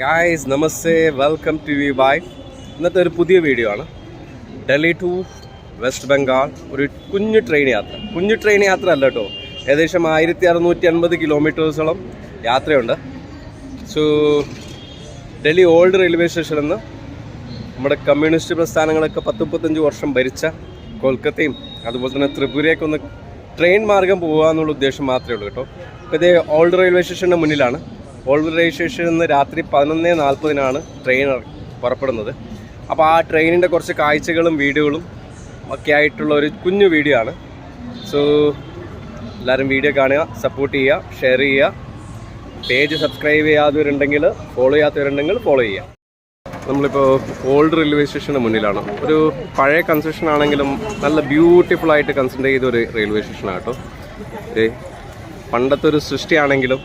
Guys നമസ്തേ welcome to വി ബൈ ഇന്നത്തെ ഒരു പുതിയ വീഡിയോ ആണ്. ഡൽഹി ടു വെസ്റ്റ് ബംഗാൾ ഒരു കുഞ്ഞു ട്രെയിൻ യാത്ര. കുഞ്ഞു ട്രെയിൻ യാത്ര അല്ല കേട്ടോ. ഏകദേശം ആയിരത്തി അറുന്നൂറ്റി അൻപത് കിലോമീറ്റേഴ്സോളം യാത്രയുണ്ട്. സോ ഡൽഹി ഓൾഡ് റെയിൽവേ സ്റ്റേഷനിൽ നിന്ന് നമ്മുടെ കമ്മ്യൂണിസ്റ്റ് പ്രസ്ഥാനങ്ങളൊക്കെ പത്ത് മുപ്പത്തഞ്ച് വർഷം ഭരിച്ച കൊൽക്കത്തയും അതുപോലെ തന്നെ ത്രിപുരയൊക്കെ ഒന്ന് ട്രെയിൻ മാർഗം പോകുക എന്നുള്ള ഉദ്ദേശം മാത്രമേ ഉള്ളൂ കേട്ടോ. ഇപ്പോൾ ഇതേ ഓൾഡ് റെയിൽവേ സ്റ്റേഷന്റെ മുന്നിലാണ്. ഓൾഡ് റെയിൽവേ സ്റ്റേഷനിൽ നിന്ന് രാത്രി പതിനൊന്ന് നാൽപ്പതിനാണ് ട്രെയിൻ പുറപ്പെടുന്നത്. അപ്പോൾ ആ ട്രെയിനിന്റെ കുറച്ച് കാഴ്ചകളും വീഡിയോകളും ഒക്കെ ആയിട്ടുള്ള ഒരു കുഞ്ഞു വീഡിയോ ആണ്. സോ എല്ലാവരും വീഡിയോ കാണുക സപ്പോർട്ട് ചെയ്യുക ഷെയർ ചെയ്യുക. പേജ് സബ്സ്ക്രൈബ് ചെയ്യാത്തവരുണ്ടെങ്കിൽ ഫോളോ ചെയ്യാത്തവരുണ്ടെങ്കിൽ ഫോളോ ചെയ്യുക. നമ്മളിപ്പോൾ ഓൾഡ് റെയിൽവേ സ്റ്റേഷന് മുന്നിലാണ്. ഒരു പഴയ കൺസ്ട്രക്ഷൻ ആണെങ്കിലും നല്ല ബ്യൂട്ടിഫുൾ ആയിട്ട് കൺസിഡർ ചെയ്ത ഒരു റെയിൽവേ സ്റ്റേഷനാണ് കേട്ടോ. പണ്ടത്തെ ഒരു സൃഷ്ടിയാണെങ്കിലും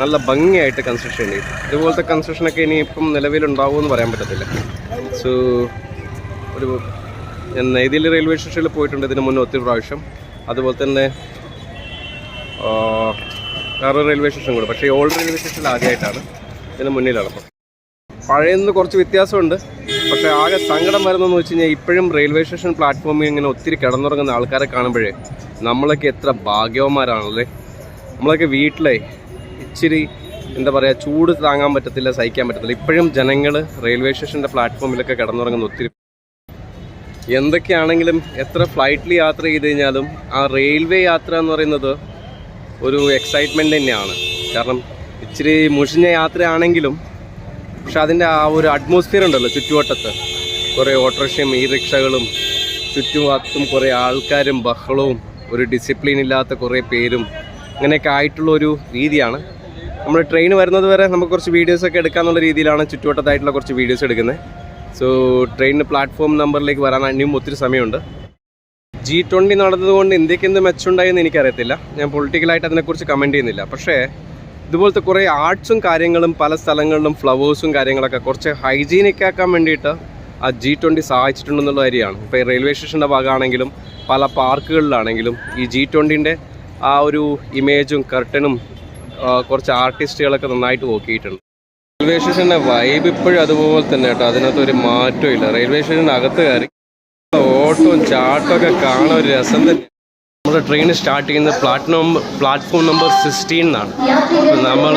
നല്ല ഭംഗിയായിട്ട് കൺസ്ട്രക്ഷൻ ചെയ്തു ഇതുപോലത്തെ കൺസ്ട്രക്ഷനൊക്കെ ഇനി ഇപ്പം നിലവിലുണ്ടാവുമെന്ന് പറയാൻ പറ്റത്തില്ല. സോ ഒരു നെയ്തിൽ റെയിൽവേ സ്റ്റേഷനിൽ പോയിട്ടുണ്ട് ഇതിന് മുന്നേ ഒത്തിരി പ്രാവശ്യം. അതുപോലെ തന്നെ വേറെ റെയിൽവേ സ്റ്റേഷൻ കൂടെ. പക്ഷേ ഓൾഡ് റെയിൽവേ സ്റ്റേഷനിൽ ആദ്യമായിട്ടാണ് ഇതിന് മുന്നിലാണ് പഴയന്ന് കുറച്ച് വ്യത്യാസമുണ്ട്. പക്ഷേ ആകെ സങ്കടം വരുന്നതെന്ന് വെച്ച് കഴിഞ്ഞാൽ ഇപ്പോഴും റെയിൽവേ സ്റ്റേഷൻ പ്ലാറ്റ്ഫോമിൽ ഇങ്ങനെ ഒത്തിരി കിടന്നുറങ്ങുന്ന ആൾക്കാരെ കാണുമ്പോഴേ നമ്മളൊക്കെ എത്ര ഭാഗ്യവന്മാരാണല്ലേ? നമ്മളൊക്കെ വീട്ടിലെ ഇച്ചിരി എന്താ പറയുക ചൂട് താങ്ങാൻ പറ്റത്തില്ല സഹിക്കാൻ പറ്റത്തില്ല. ഇപ്പോഴും ജനങ്ങൾ റെയിൽവേ സ്റ്റേഷന്റെ പ്ലാറ്റ്ഫോമിലൊക്കെ കിടന്നുറങ്ങുന്ന ഒത്തിരി എന്തൊക്കെയാണെങ്കിലും എത്ര ഫ്ലൈറ്റിൽ യാത്ര ചെയ്ത് കഴിഞ്ഞാലും ആ റെയിൽവേ യാത്ര എന്ന് പറയുന്നത് ഒരു എക്സൈറ്റ്മെന്റ് തന്നെയാണ്. കാരണം ഇച്ചിരി മുഷിഞ്ഞ യാത്രയാണെങ്കിലും പക്ഷെ അതിന്റെ ആ ഒരു അറ്റ്മോസ്ഫിയർ ഉണ്ടല്ലോ ചുറ്റുവട്ടത്ത്. കുറേ ഓട്ടോറിക്ഷയും ഈ റിക്ഷകളും ചുറ്റുവത്തും കുറേ ആൾക്കാരും ബഹളവും ഒരു ഡിസിപ്ലിൻ ഇല്ലാത്ത കുറേ പേരും അങ്ങനെയൊക്കെ ആയിട്ടുള്ള ഒരു രീതിയാണ്. നമ്മൾ ട്രെയിൻ വരുന്നത് വരെ നമുക്ക് കുറച്ച് വീഡിയോസൊക്കെ എടുക്കാന്നുള്ള രീതിയിലാണ് ചുറ്റുവട്ടത്തായിട്ടുള്ള കുറച്ച് വീഡിയോസ് എടുക്കുന്നത്. സോ ട്രെയിനിന് പ്ലാറ്റ്ഫോം നമ്പറിലേക്ക് വരാൻ ഇനിയും ഒത്തിരി സമയമുണ്ട്. ജി ട്വന്റി നടന്നതുകൊണ്ട് ഇന്ത്യയ്ക്ക് എന്ത് മെച്ചമുണ്ടായെന്ന് എനിക്കറിയത്തില്ല. ഞാൻ പൊളിറ്റിക്കലായിട്ട് അതിനെക്കുറിച്ച് കമന്റ് ചെയ്യുന്നില്ല. പക്ഷേ ഇതുപോലത്തെ കുറേ ആർട്സും കാര്യങ്ങളും പല സ്ഥലങ്ങളിലും ഫ്ലവേഴ്സും കാര്യങ്ങളൊക്കെ കുറച്ച് ഹൈജീനിക് ആക്കാൻ വേണ്ടിയിട്ട് ആ ജി ട്വന്റി സഹായിച്ചിട്ടുണ്ടെന്നുള്ള കാര്യമാണ്. ഇപ്പോൾ ഈ റെയിൽവേ സ്റ്റേഷന്റെ ഭാഗമാണെങ്കിലും പല പാർക്കുകളിലാണെങ്കിലും ഈ ജി ട്വന്റിന്റെ ആ ഒരു ഇമേജും കർട്ടനും കുറച്ച് ആർട്ടിസ്റ്റുകളൊക്കെ നന്നായിട്ട് നോക്കിയിട്ടുണ്ട് റെയിൽവേ സ്റ്റേഷന്റെ വൈബ് ഇപ്പോഴും അതുപോലെ തന്നെ കേട്ടോ. അതിനകത്ത് ഒരു മാറ്റവും ഇല്ല. റെയിൽവേ സ്റ്റേഷന്റെ അകത്ത് കയറി ഓട്ടവും ചാട്ടവും ഒക്കെ കാണാൻ ഒരു രസം തന്നെ. നമ്മുടെ ട്രെയിൻ സ്റ്റാർട്ട് ചെയ്യുന്നത് പ്ലാറ്റ്ഫോം പ്ലാറ്റ്ഫോം നമ്പർ സിക്സ്റ്റീൻ എന്നാണ് നമ്മൾ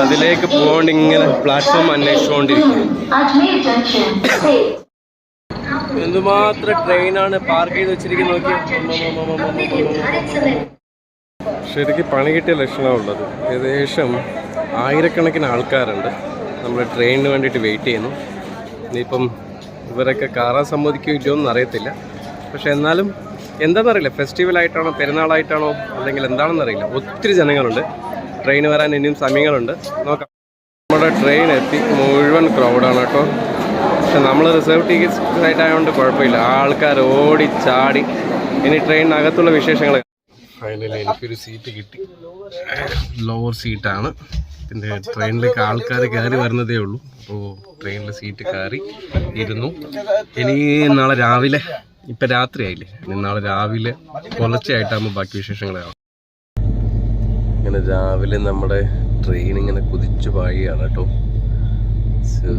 അതിലേക്ക് പോകേണ്ട ഇങ്ങനെ പ്ലാറ്റ്ഫോം അന്വേഷിച്ചുകൊണ്ടിരിക്കുന്നു എന്തുമാത്രം ട്രെയിനാണ് പാർക്ക് ചെയ്ത് വെച്ചിരിക്കുന്നത് നോക്കി ശരിക്കും പണി കിട്ടിയ ലക്ഷണമുള്ളത് ഏകദേശം ആയിരക്കണക്കിന് ആൾക്കാരുണ്ട്. നമ്മൾ ട്രെയിനിന് വേണ്ടിയിട്ട് വെയിറ്റ് ചെയ്യുന്നു. ഇനിയിപ്പം ഇവരൊക്കെ കയറാൻ സമ്മതിക്കുകയോ ഇല്ലയോ എന്ന് അറിയത്തില്ല. പക്ഷെ എന്നാലും എന്താണെന്നറിയില്ല. ഫെസ്റ്റിവലായിട്ടാണോ പെരുന്നാളായിട്ടാണോ അല്ലെങ്കിൽ എന്താണെന്ന് അറിയില്ല. ഒത്തിരി ജനങ്ങളുണ്ട്. ട്രെയിൻ വരാൻ ഇനിയും സമയങ്ങളുണ്ട്. നോക്കാം. നമ്മുടെ ട്രെയിൻ എത്തി. മുഴുവൻ ക്രൗഡാണ് കേട്ടോ. പക്ഷെ നമ്മൾ റിസർവ് ടിക്കറ്റ്സ് ആയിട്ടായതുകൊണ്ട് കുഴപ്പമില്ല. ആൾക്കാർ ഓടി ചാടി. ഇനി ട്രെയിനിനകത്തുള്ള വിശേഷങ്ങൾ ഫൈനലി എനിക്കൊരു സീറ്റ് കിട്ടി. ലോവർ സീറ്റാണ് പിന്നെ ട്രെയിനിലേക്ക് ആൾക്കാർ കയറി വരുന്നതേ ഉള്ളൂ. അപ്പോൾ ട്രെയിനിൽ സീറ്റ് കയറി ഇരുന്നു. ഇനി നാളെ രാവിലെ ഇപ്പം രാത്രിയായില്ലേ ഇനി നാളെ രാവിലെ പുലർച്ചയായിട്ടാകുമ്പോൾ ബാക്കി വിശേഷങ്ങളാണ് ഇങ്ങനെ രാവിലെ നമ്മുടെ ട്രെയിൻ ഇങ്ങനെ കുതിച്ചു പായുകയാണ് കേട്ടോ. സോ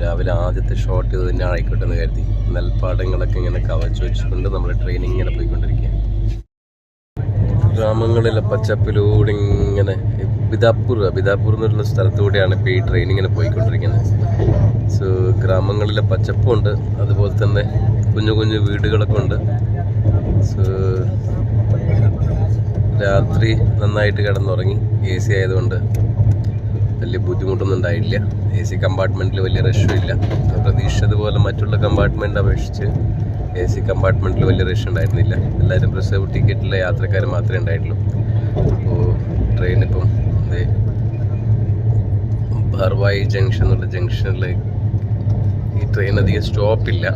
രാവിലെ ആദ്യത്തെ ഷോട്ട് ഇത് തന്നെ ആയിക്കോട്ടെ എന്ന് കരുതി നെൽപ്പാടങ്ങളൊക്കെ ഇങ്ങനെ കവച്ചു വെച്ചുകൊണ്ട് നമ്മൾ ട്രെയിൻ ഇങ്ങനെ പോയിക്കൊണ്ടിരിക്കുക ഗ്രാമങ്ങളിലെ പച്ചപ്പിലൂടെ ഇങ്ങനെ ബിദാപ്പൂർ ബിദാപ്പൂർ പറയുന്ന സ്ഥലത്തൂടെയാണ് ഇപ്പോൾ ഈ ട്രെയിൻ ഇങ്ങനെ പോയിക്കൊണ്ടിരിക്കുന്നത്. സോ ഗ്രാമങ്ങളിലെ പച്ചപ്പുണ്ട്. അതുപോലെ തന്നെ കുഞ്ഞു കുഞ്ഞു വീടുകളൊക്കെ ഉണ്ട്. സോ രാത്രി നന്നായിട്ട് കിടന്നുറങ്ങി. എ സി ആയതുകൊണ്ട് വലിയ ബുദ്ധിമുട്ടൊന്നും ഉണ്ടായില്ല. എ സി കമ്പാർട്ട്മെന്റിൽ വലിയ റഷും ഇല്ല. പ്രതീക്ഷിച്ചതുപോലെ മറ്റുള്ള കമ്പാർട്ട്മെന്റ് അപേക്ഷിച്ച് എ സി കമ്പാർട്ട്മെന്റിൽ വലിയ റഷ് ഉണ്ടായിരുന്നില്ല. എല്ലാവരും റിസർവ് ടിക്കറ്റിലെ യാത്രക്കാർ മാത്രമേ ഉണ്ടായിട്ടുള്ളൂ അപ്പോൾ ട്രെയിൻ ഇപ്പം ഭർവായി ജംഗ്ഷൻ എന്നുള്ള ജംഗ്ഷനിൽ ഈ ട്രെയിൻ അധികം സ്റ്റോപ്പില്ല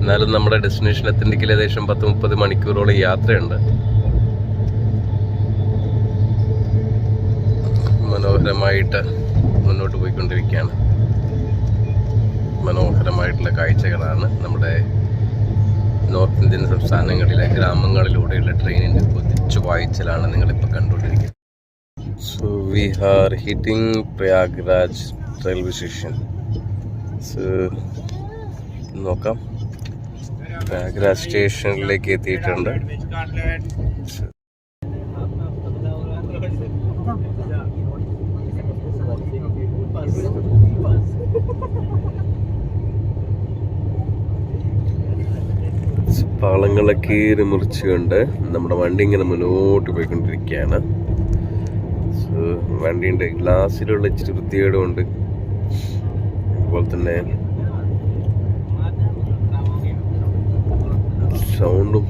എന്നാലും നമ്മുടെ ഡെസ്റ്റിനേഷൻ എത്തണ്ടെങ്കിൽ ഏകദേശം പത്ത് മുപ്പത് മണിക്കൂറോളം യാത്രയുണ്ട്. മനോഹരമായിട്ട് മുന്നോട്ട് പോയിക്കൊണ്ടിരിക്കുകയാണ്. മനോഹരമായിട്ടുള്ള കാഴ്ചകളാണ് നമ്മുടെ നോർത്ത് ഇന്ത്യൻ സംസ്ഥാനങ്ങളിലെ ഗ്രാമങ്ങളിലൂടെയുള്ള ട്രെയിനിന്റെ കുതിച്ചു വായിച്ചലാണ് നിങ്ങളിപ്പോൾ കണ്ടുകൊണ്ടിരിക്കുന്നത്. So we are hitting Prayagraj railway station so നോക്കാം. പ്രയാഗ്രാജ് സ്റ്റേഷനിലേക്ക് എത്തിയിട്ടുണ്ട്. പാളങ്ങളൊക്കെ കീറി മുറിച്ചുകൊണ്ട് നമ്മുടെ വണ്ടി ഇങ്ങനെ മുന്നോട്ട് പോയിക്കൊണ്ടിരിക്കുകയാണ്. സോ വണ്ടിയുടെ ഗ്ലാസ്സിലുള്ള ഇച്ചിരി വൃത്തികേടുമുണ്ട് അതുപോലെ തന്നെ സൗണ്ടും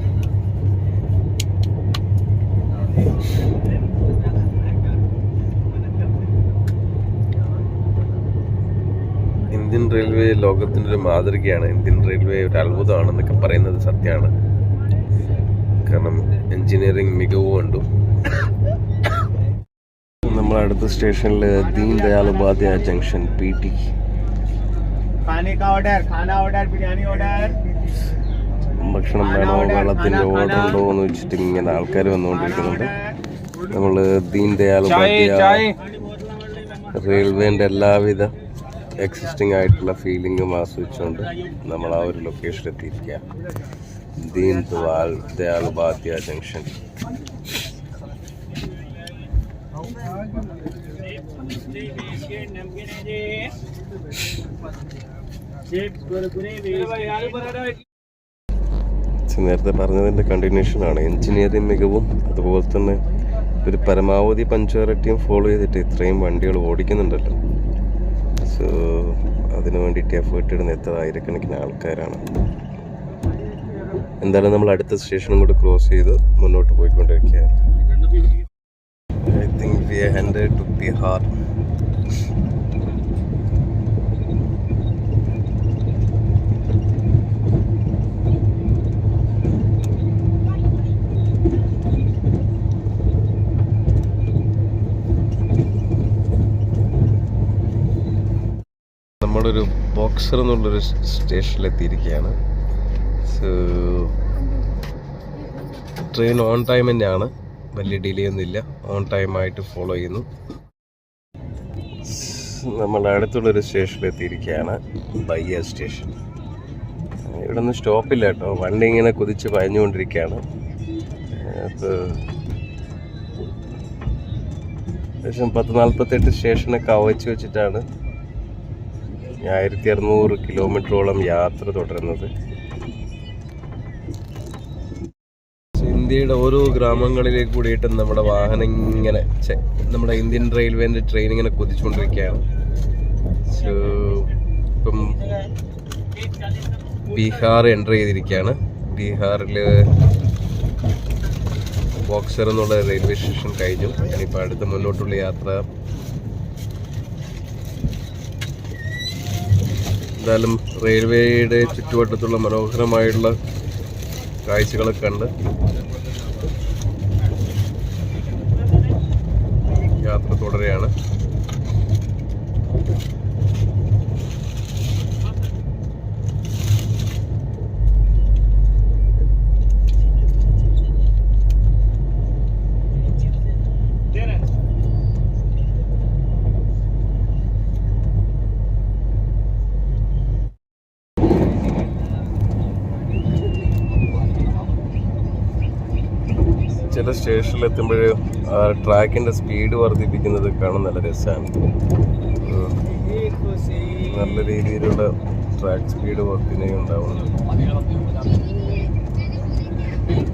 ഇന്ത്യൻ റെയിൽവേ ലോകത്തിന്റെ ഒരു മാതൃകയാണ്. ഇന്ത്യൻ റെയിൽവേ ഒരു അത്ഭുതമാണെന്നൊക്കെ പറയുന്നത് സത്യമാണ്. കാരണം എഞ്ചിനീയറിംഗ് മികവ് കണ്ടു നമ്മൾ അടുത്ത സ്റ്റേഷനിൽ Deen Dayal Upadhyaya junction P T. ഭക്ഷണം വേണോ വെള്ളത്തിന്റെ ഓർഡർ ഉണ്ടോ എന്ന് വെച്ചിട്ട് ഇങ്ങനെ ആൾക്കാർ വന്നുകൊണ്ടിരിക്കുന്നുണ്ട്. നമ്മൾ ദീൻ ദയാൽ ഉപാധ്യായ റെയിൽവേന്റെ എല്ലാവിധ എക്സിസ്റ്റിംഗ് ആയിട്ടുള്ള ഫീലിംഗും ആസ്വദിച്ചുകൊണ്ട് നമ്മൾ ആ ഒരു ലൊക്കേഷൻ എത്തിയിരിക്കുക ദീൻ ദുവാൽ ദയാൽ ജംഗ്ഷൻ നേരത്തെ പറഞ്ഞതിന്റെ കണ്ടിന്യൂഷൻ ആണ്. എഞ്ചിനീയറിംഗ് മികവും അതുപോലെ തന്നെ ഒരു പരമാവധി പഞ്ച്വാലിറ്റിയും ഫോളോ ചെയ്തിട്ട് ഇത്രയും വണ്ടികൾ ഓടിക്കുന്നുണ്ടല്ലോ. സോ അതിന് വേണ്ടിയിട്ട് എഫേർട്ട് ഇടുന്ന എത്ര ആയിരക്കണക്കിന് ആൾക്കാരാണ്. എന്തായാലും നമ്മൾ അടുത്ത സ്റ്റേഷനും കൂടെ ക്രോസ് ചെയ്ത് മുന്നോട്ട് പോയിക്കൊണ്ടിരിക്കുകയാണ്. I think we hundred to Bihar Buxar എന്നുള്ളൊരു സ്റ്റേഷനിലെത്തിയിരിക്കുകയാണ്. സോ ട്രെയിൻ ഓൺ ടൈം തന്നെയാണ്. വലിയ ഡിലേ ഒന്നുമില്ല ഓൺ ടൈമായിട്ട് ഫോളോ ചെയ്യുന്നു. നമ്മൾ അടുത്തുള്ളൊരു സ്റ്റേഷനിലെത്തിയിരിക്കുകയാണ്. ബയ്യ സ്റ്റേഷൻ ഇവിടെ ഒന്നും സ്റ്റോപ്പില്ല കേട്ടോ. വണ്ടി ഇങ്ങനെ കുതിച്ച് പയഞ്ഞുകൊണ്ടിരിക്കുകയാണ് ഏകദേശം പത്ത് നാൽപ്പത്തെട്ട് സ്റ്റേഷനൊക്കെ അവച്ച് വെച്ചിട്ടാണ് ആയിരത്തി അറുന്നൂറ് കിലോമീറ്ററോളം യാത്ര തുടരുന്നത്. ഇന്ത്യയുടെ ഓരോ ഗ്രാമങ്ങളിലേക്ക് കൂടിയിട്ട് നമ്മുടെ വാഹനം ഇങ്ങനെ നമ്മുടെ ഇന്ത്യൻ റെയിൽവേന്റെ ട്രെയിൻ ഇങ്ങനെ കുതിച്ചുകൊണ്ടിരിക്കുകയാണ്. സോ ഇപ്പം ബീഹാർ എന്റർ ചെയ്തിരിക്കുകയാണ്. ബീഹാറിൽ ബോക്സർ എന്നുള്ള റെയിൽവേ സ്റ്റേഷൻ കഴിഞ്ഞു. ഇനിയിപ്പോൾ അടുത്ത മുന്നോട്ടുള്ള യാത്ര എന്തായാലും റെയിൽവേയുടെ ചുറ്റുവട്ടത്തുള്ള മനോഹരമായിട്ടുള്ള കാഴ്ചകളൊക്കെ കണ്ട് യാത്ര തുടരുകയാണ് ചില സ്റ്റേഷനിൽ എത്തുമ്പോൾ ട്രാക്കിന്റെ സ്പീഡ് വർദ്ധിപ്പിക്കുന്നത് കാണാൻ നല്ല രസമാണ്. നല്ല രീതിയിലുള്ള ട്രാക്ക് സ്പീഡ് വർധനയും ഉണ്ടാവുന്നുണ്ട്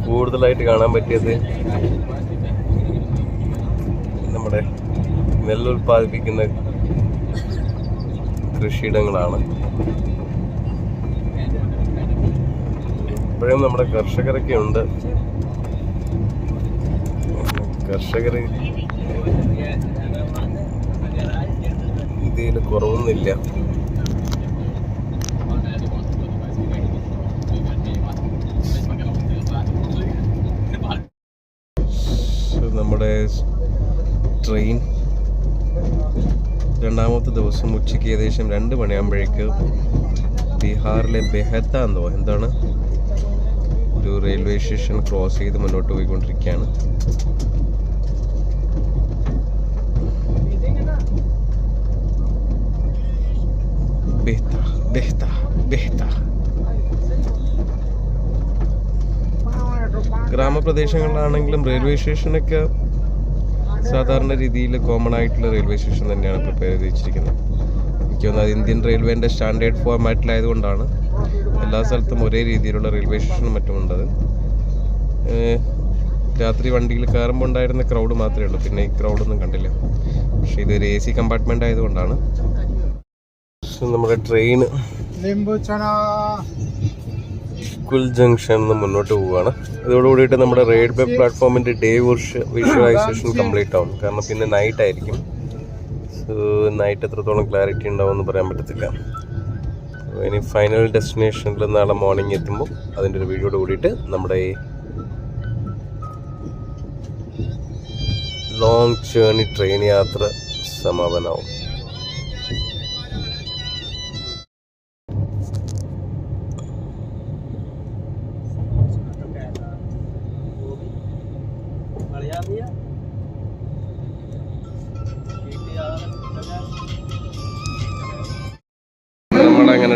കൂടുതലായിട്ട് കാണാൻ പറ്റിയത് നമ്മുടെ നെല്ലുൽപാദിപ്പിക്കുന്ന കൃഷിയിടങ്ങളാണ്. ഇപ്പോഴും നമ്മുടെ കർഷകരൊക്കെ ഉണ്ട്. കർഷകർ ഇതിൽ കുറവൊന്നുമില്ല. നമ്മുടെ ട്രെയിൻ. രണ്ടാമത്തെ ദിവസം ഉച്ചയ്ക്ക് ഏകദേശം രണ്ട് മണിയാകുമ്പോഴേക്ക് ബീഹാറിലെ ബെഹത്ത എന്തോ എന്താണ്? ഒരു റെയിൽവേ സ്റ്റേഷൻ ക്രോസ് ചെയ്ത് മുന്നോട്ട് പോയിക്കൊണ്ടിരിക്കുകയാണ്. ബെഹ്ത ബെഹ്ത ബെഹ്ത ഗ്രാമപ്രദേശങ്ങളിലാണെങ്കിലും റെയിൽവേ സ്റ്റേഷനൊക്കെ സാധാരണ രീതിയിൽ കോമൺ ആയിട്ടുള്ള റെയിൽവേ സ്റ്റേഷൻ തന്നെയാണ് പ്രിപ്പയർ ചെയ്ത് വെച്ചിരിക്കുന്നത്. എനിക്ക് തോന്നുന്നത് ഇന്ത്യൻ റെയിൽവേന്റെ സ്റ്റാൻഡേർഡ് ഫോർമാറ്റിലായതുകൊണ്ടാണ് എല്ലാ സ്ഥലത്തും ഒരേ രീതിയിലുള്ള റെയിൽവേ സ്റ്റേഷനും മറ്റുമുണ്ടത് രാത്രി വണ്ടിയിൽ കയറുമ്പോൾ ഉണ്ടായിരുന്ന ക്രൗഡ് മാത്രമേ ഉള്ളൂ. പിന്നെ ഈ ക്രൗഡൊന്നും കണ്ടില്ല. പക്ഷേ ഇതൊരു എ സി കമ്പാർട്ട്മെന്റ് ആയതുകൊണ്ടാണ്. ജംഗ്ഷൻ നമ്മുടെ ട്രെയിൻ കുൽ ജംഗ്ഷൻ നിന്ന് മുന്നോട്ട് പോവുകയാണ്. ഇതോടുകൂടിയിട്ട് നമ്മുടെ റെയിൽവേ പ്ലാറ്റ്ഫോമിന്റെ ഡേ വർഷ് വിഷ്വലൈസേഷൻ കംപ്ലീറ്റ് ആവും. കാരണം പിന്നെ നൈറ്റ് ആയിരിക്കും. സോ നൈറ്റ് എത്രത്തോളം ക്ലാരിറ്റി ഉണ്ടാവും എന്ന് പറയാൻ പറ്റത്തില്ല. ഇനി ഫൈനൽ ഡെസ്റ്റിനേഷനിൽ നാളെ മോർണിംഗ് എത്തുമ്പോൾ അതിന്റെ ഒരു വീഡിയോട് കൂടിയിട്ട് നമ്മുടെ ലോങ് ജേർണി ട്രെയിൻ യാത്ര സമാപനമാവും.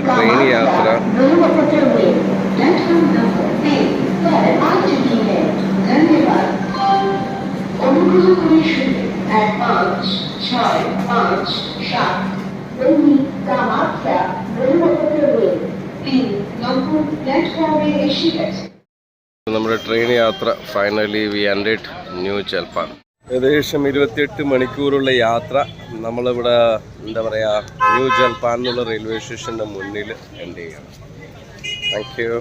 ട്രെയിൻ യാത്ര অনুগ্রহ করে শুনুন এক পাঁচ ছয় পাঁচ সাত অমনি কামাখ্যা রেলপথে রয়ে তিন নম্বর প্ল্যাটফর্মে এসে গেছে നമ്മുടെ ട്രെയിൻ യാത്ര ഫൈനലി വി എൻഡ് ന്യൂ ചെൽപ്പാൻ ഏകദേശം ഇരുപത്തിയെട്ട് മണിക്കൂറുള്ള യാത്ര നമ്മളിവിടെ എന്താ പറയുക ന്യൂ ജൽപാൻ എന്നുള്ള റെയിൽവേ സ്റ്റേഷന്റെ മുന്നിൽ എൻഡ് ചെയ്യണം താങ്ക് യു